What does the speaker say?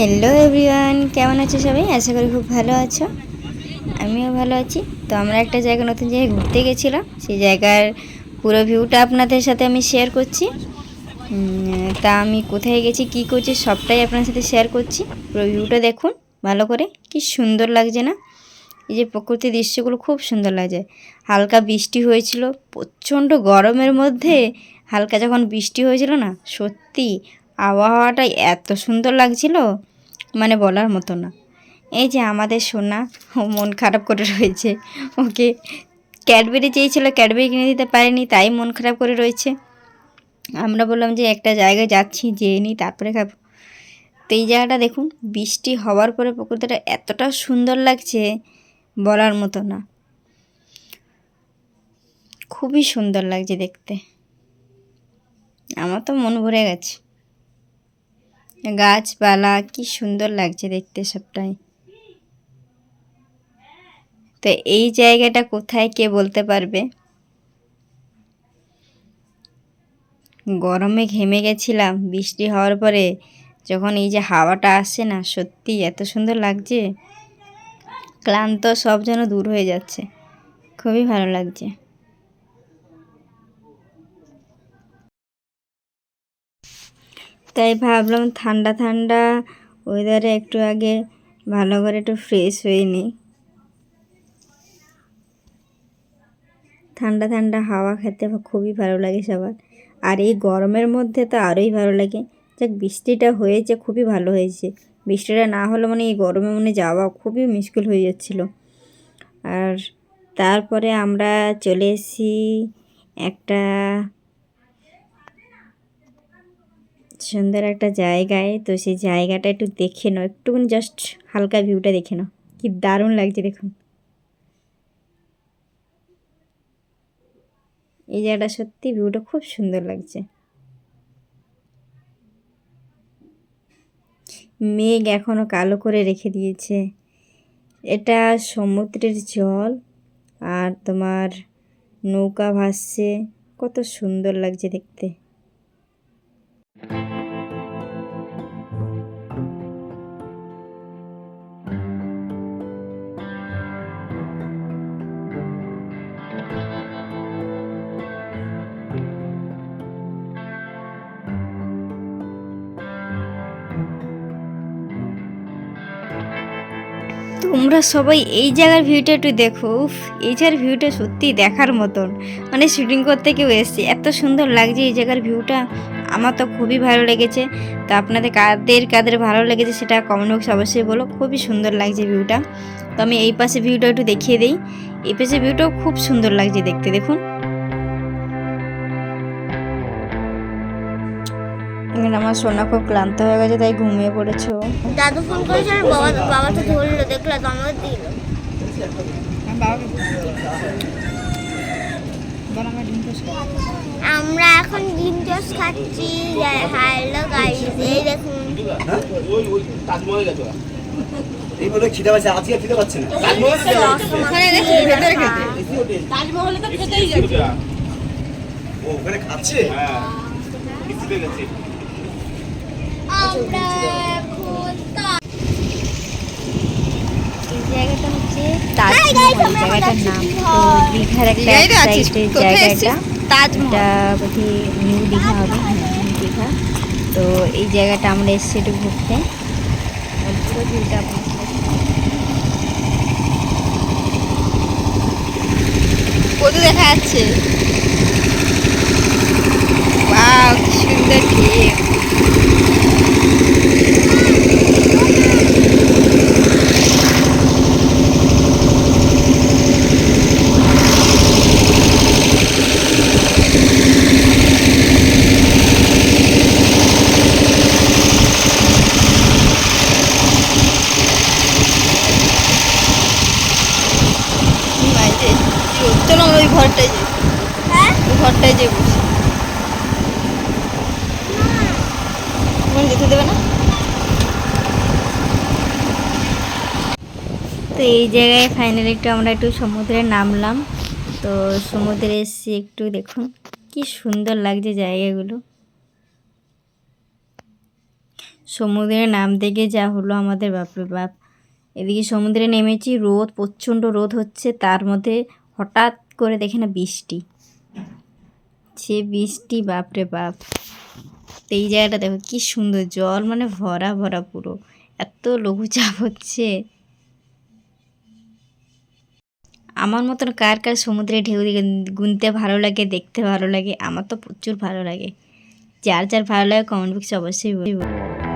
Hello everyone কেমন আছো সবাই? আশা করি খুব ভালো আছো। আমিও ভালো আছি। তো আমরা একটা জায়গা, নতুন জায়গায় ঘুরতে গেছিলাম। সেই জায়গার পুরো ভিউটা আপনাদের সাথে আমি শেয়ার করছি। তা আমি কোথায় গেছি, কি করছি, সবটাই আপনার সাথে শেয়ার করছি। পুরো ভিউটা দেখুন, ভালো করে। কি সুন্দর লাগছে না? এই যে প্রকৃতির দৃশ্যগুলো খুব সুন্দর লাগছে। হালকা বৃষ্টি হয়েছিল, প্রচণ্ড গরমের মধ্যে হালকা যখন বৃষ্টি হয়েছিল না, সত্যি আবহাওয়াটা এত সুন্দর লাগছিল। মানে বলার মতো না। এই যে আমাদের সোনা, ও মন খারাপ করে রয়েছে। ওকে ক্যাডবেরি চেয়েছিল, ক্যাডবেরি কিনে দিতে পারেনি, তাই মন খারাপ করে রয়েছে। আমরা বললাম যে একটা জায়গায় যাচ্ছি, যেয়ে নিই, তারপরে খাব। তো এই জায়গাটা দেখুন, বৃষ্টি হওয়ার পরে প্রকৃতিটা এতটা সুন্দর লাগছে বলার মতো না। খুবই সুন্দর লাগছে দেখতে। আমার তো মন ভরে গেছে। গাছপালা, কি সুন্দর লাগছে দেখতে সবটাই। তো এই জায়গাটা কোথায় কে বলতে পারবে? গরমে ঘেমে গেছিলাম, বৃষ্টি হওয়ার পরে যখন এই যে হাওয়াটা আসছে না, সত্যি এত সুন্দর লাগছে। ক্লান্ত সব যেন দূর হয়ে যাচ্ছে। খুবই ভালো লাগছে। তাই ভাবলাম ঠান্ডা ঠান্ডা ওয়েদারে একটু আগে ভালো করে একটু ফ্রেশ হয়ে নিই। ঠান্ডা ঠান্ডা হাওয়া খেতে খুবই ভালো লাগে সবার। আর এই গরমের মধ্যে তো আরোই ভালো লাগে। যাক, বৃষ্টিটা হয়েছে, খুবই ভালো হয়েছে। বৃষ্টিটা না হলে মানে এই গরমে মানে যাওয়া খুবই মুশকিল হয়ে যাচ্ছিল। আর তারপরে আমরা চলে এসেছি একটা সুন্দর একটা জায়গায়, তো সেই জায়গাটা একটু দেখে নাও। একটুখানি জাস্ট হালকা ভিউটা দেখে নাও। কি দারুণ লাগছে দেখুন। এই জায়গাটা সত্যি ভিউটা খুব সুন্দর লাগছে। মেঘ এখনও কালো করে রেখে দিয়েছে। এটা সমুদ্রের জল আর তোমার নৌকা ভাসছে। কত সুন্দর লাগছে দেখতে। তোমরা সবাই এই জায়গার ভিউটা একটু দেখো। উফ, এই জায়গার ভিউটা সত্যি দেখার মতন। মানে শুটিং করতে কেউ এসছে, এত সুন্দর লাগছে এই জায়গার ভিউটা। আমার তো খুবই ভালো লেগেছে। তো আপনাদের কাদের কাদের ভালো লেগেছে সেটা কমেন্ট বক্সে অবশ্যই বলো। খুবই সুন্দর লাগছে ভিউটা। তো আমি এই পাশে ভিউটা একটু দেখিয়ে দিই। এই পাশে ভিউটাও খুব সুন্দর লাগছে দেখতে, দেখুন। এখানে আমার সোনা খুব ক্লান্ত হয়ে গেছে তাই ঘুমিয়ে পড়েছে। দাদু ফোন করেছে আর বাবা বাবা তো ধরলো দেখল তো আমাকে দিল। আমরা এখন ডিম টোস খাচ্ছি। হ্যালো গাইস এই দেখুন। এই বলে খিদে পাচ্ছে আজকে খিদে পাচ্ছে না। ও ওখানে খাচ্ছে? আমরা এখন এই জায়গাটা হচ্ছে তাজমহল। জায়গাটার নাম তো দীঘার একটা? সাইডের কোথায় জায়গা এসেছিস? এটা তাজমহল। এটা বোধহয় নিউ দীঘা হবে। হ্যাঁ নিউ দীঘা। তো এই জায়গাটা আমরা এসেছি একটু ঘুরতে। পুরো ভিউটা কত দেখা যাচ্ছে? ওয়াও কি সুন্দর ঢেউ এই চলো আমরা ওই ঘরটায় যাই হ্যাঁ? ওই ঘরটায় যাই বসি তোমার যেতে দেবে না? তো এই জায়গায় ফাইনালি একটু আমরা একটু সমুদ্রে নামলাম। তো সমুদ্রে এসেছি একটু দেখুন কি সুন্দর লাগছে জায়গাগুলো। সমুদ্রে নাম থেকে যা হলো আমাদের বাপরে বাপ। এদিকে সমুদ্রে নেমেছি, রোদ, প্রচণ্ড রোদ হচ্ছে, তার মধ্যে হঠাৎ করে দেখে না বৃষ্টি। সে বৃষ্টি, বাপরে বাপ। এই জায়গাটা দেখো, কি সুন্দর জল মানে ভরা ভরা পুরো। এত লঘুচাপ হচ্ছে। আমার মতন কার কার সমুদ্রে ঢেউ গুনতে ভালো লাগে, দেখতে ভালো লাগে, আমার তো প্রচুর ভালো লাগে। যার যার ভালো লাগে কমেন্ট বক্সে অবশ্যই বলবে।